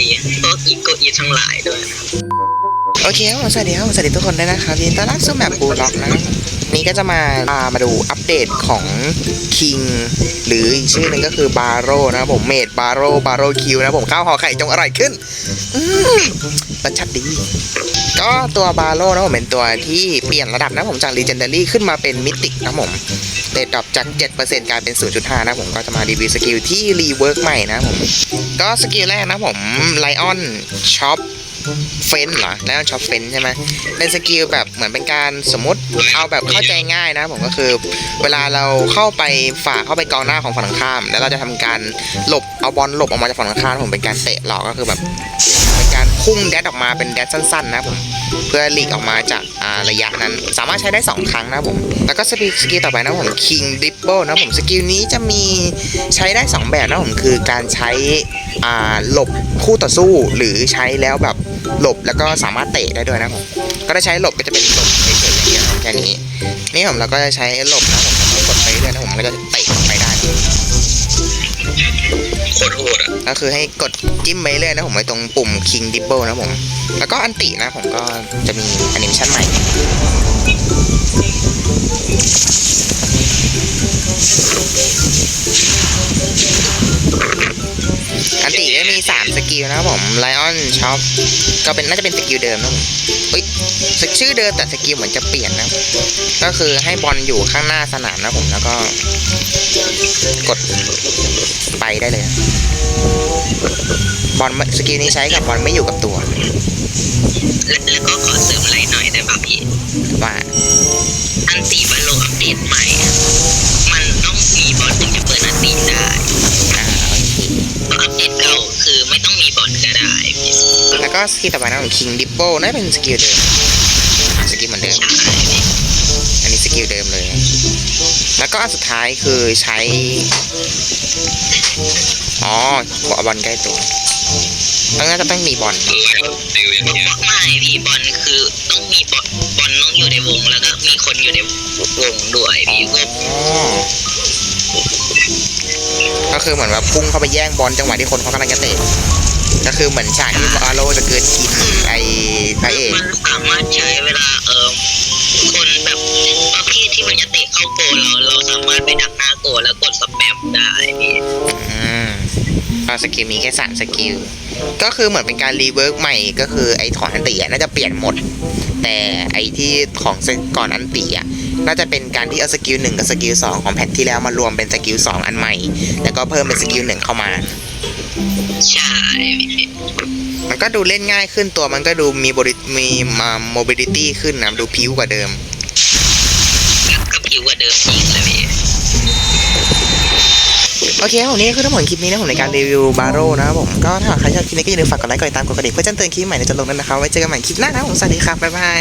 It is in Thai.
ดีพวกอีโกอีทั้งหลายด้วยโอเคครับผมสวัสดีครับผมสวัสดีทุกคนด้วยนะครับยินดีต้อนรับสู่แมปบูล็อกนะครับนี่ก็จะมาอ่ามาดูอัปเดตของ King หรืออีกชื่อหนึ่งก็คือบาโรนะครับผมเมดบาโรบาโรคิวนะผมข้าวห่อไข่จงอร่อยขึ้นอืมรสชาติดี ก็ตัวบาโรนะผมเป็นตัวที่เปลี่ยนระดับนะผมจาก Legendary ขึ้นมาเป็นมิติกนะผมเตะดรอปจาก 7%กลายเป็น 0.5 นะผมก็จะมารีวิวสกิลที่รีเวิร์กใหม่นะผม ก็สกิลแรกนะผมไลออนช็อปเฟนเหรอไลออนช็อปเฟนใช่ไหมเป็นสกิลแบบเหมือนเป็นการสมมติเอาแบบเข้าใจง่ายนะผมก็คือ เวลาเราเข้าไปฝ่าเข้าไปกองหน้าของฝั่งตรงข้าม แล้วเราจะทำการหลบเอาบอลหลบออกมาจากฝั่งตรงข้ามผมเป็นการเตะหลอกก็คือแบบ การพุ่งแดดออกมาเป็นแดดสั้นๆนะผมเพื่อหลีกออกมาจากระยะนั้น สามารถใช้ได้ 2 ครั้งนะผมแล้วก็สกิลสกิลต่อไปนะผม King Dribble นะผมสกิลนี้จะมีใช้ได้ 2 แบบนะผมคือการใช้หลบคู่ต่อสู้หรือใช้แล้วแบบหลบแล้วก็สามารถเตะได้ด้วยนะผมก็ถ้าใช้หลบก็จะเป็นหลบเฉยๆอย่างเงี้ยครับแค่นี้ นี่ผมเราก็จะใช้หลบนะผมกดไปเรื่อยๆนะผมก็จะเตะไปได้ นะโคตรโหดอะก็คือให้กดจิ้มไปเรื่อยนะผมไว้ตรงปุ่ม King Dribble นะผม แล้วก็อันตินะผมก็จะมีแอนิเมชันใหม่อันติก็มี 3 สกิลนะครับผม Lion Shop ก็เป็นน่าจะเป็นสกิลเดิมนะผมเฮ้ยชื่อเดิมแต่สกิลเหมือนจะเปลี่ยนนะ ก็คือให้บอลอยู่ข้างหน้าสนามนะผมแล้วก็ กดไปได้เลย บอลไม่สกิลนี้ใช้กับบอลไม่อยู่กับตัวและแล้วก็ขอเสริมอะไรหน่อยได้ป่ะพี่ว่าอันตีบอลโลอัปเดตใหม่อะมันต้องมีบอลถึงจะเปิดอันตีได้อ่าโอเคเพราะอัปเดตเก่าคือไม่ต้องมีบอลก็ได้พี่แล้วก็สกิลต่อไปนะของ King Dippo น่าจะเป็นสกิลเดิม แล้วก็อันสุดท้ายคือใช้ อ๋อบอลบอลใกล้ตัวต้องน่าจะต้องมีบอลนะติวอย่างเงี้ยไม่พี่บอลคือต้องมีบอลบอลต้องอยู่ในวงแล้วก็มีคนอยู่ในวงด้วยพี่ก็อ๋อก็คือเหมือนแบบพุ่งเข้าไปแย่งบอลจังหวะที่คนเขากำลังจะเตะก็คือเหมือนฉากที่อาโลจะเกินกินไอ้พระเอกมันสามารถใช้เวลาเออคน เราสามารถไปดักหน้าโกลแล้วกดสแปมได้พี่อืมก็สกิลมีแค่สามสกิล ก็คือเหมือนเป็นการรีเวิร์กใหม่ก็คือไอ้ถอนอันติอะน่าจะเปลี่ยนหมด แต่ไอ้ที่ของก่อนอันติอะน่าจะเป็นการที่เอาสกิลหนึ่งกับสกิลสองของแพทที่แล้วมารวมเป็นสกิลสองอันใหม่ แล้วก็เพิ่มเป็นสกิลหนึ่งเข้ามา ใช่พี่มันก็ดูเล่นง่ายขึ้นตัวมันก็ดูมีบริมีมาโมบิลิตี้ขึ้นนะดูพิ้วกว่าเดิม อเคครับผมนี่คือทั้งหมดคลิปนี้นะผมในการรีวิวบาโรนะครับผมก็ถ้าใครชอบคลิปนี้ก็อย่าลืมฝากกดไลค์กดติดตามกดกระดิ่งเพื่อแจ้งเตือนคลิปใหม่ในจะลงนั้นนะครับไว้เจอกันใหม่คลิปหน้านะผมสวัสดีครับบ๊ายบาย